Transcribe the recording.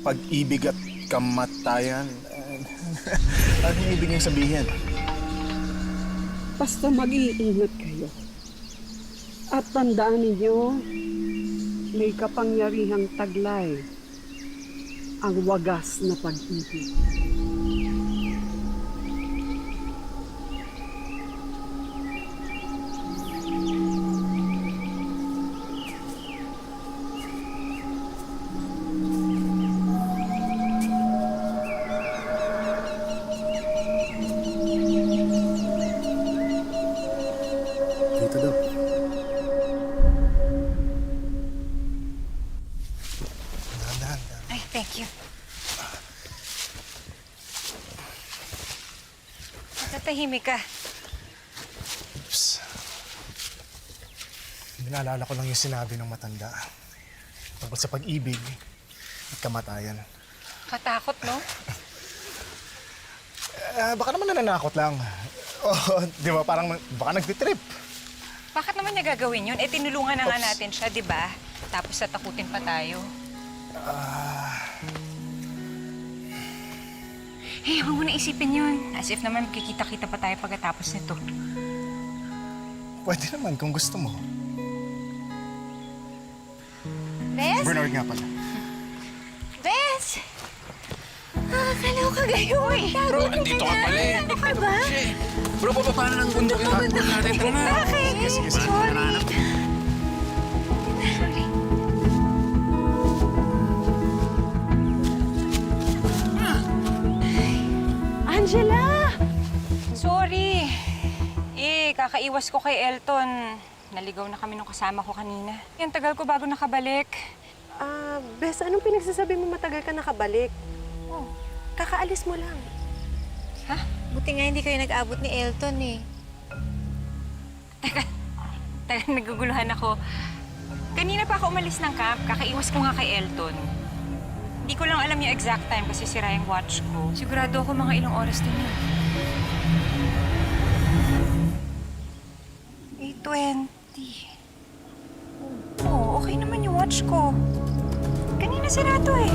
pag-ibig at kamatayan. ano yung ibig niyong sabihin? Basta mag-iingat kayo. At tandaan ninyo, may kapangyarihang taglay ang wagas na pag-ibig. Thank you. Tatahimik ka. Oops. Binaalala ko lang yung sinabi ng matanda. Tungkol sa pag-ibig at kamatayan. Katakot, no? Eh, baka naman nananakot lang. Oh, di ba? Parang baka nagtitrip. Bakit naman niya gagawin yun? Eh, tinulungan na nga natin siya, di ba? Tapos tatakutin pa tayo. Eh, huwag mo na isipin yun. As if naman magkikita-kita pa tayo pagkatapos nito. Pwede naman kung gusto mo. Bes? Bernard nga pala. Bes! Ah, akala ko kagayon. Bro, andito ka pala eh. Ano ka ba? Bro, papapa na ng bundok yung hapon natin. Tara na. Bakit? Sige, sige. Sorry. Sorry. Angela! Sorry. Eh, kakaiwas ko kay Elton. Naligaw na kami nung kasama ko kanina. Yung tagal ko bago nakabalik. Ah, Bes, anong pinagsasabi mo matagal ka nakabalik? Oh. Kakaalis mo lang. Ha? Buti nga hindi kayo nag-abot ni Elton eh. Tagal naguguluhan ako. Kanina pa ako umalis ng camp. Kakaiwas ko nga kay Elton. Hindi ko lang alam yung exact time kasi sira yung watch ko. Sigurado ako mga ilang oras din yun. 8.20. Oo, okay naman yung watch ko. Kanina sira to eh.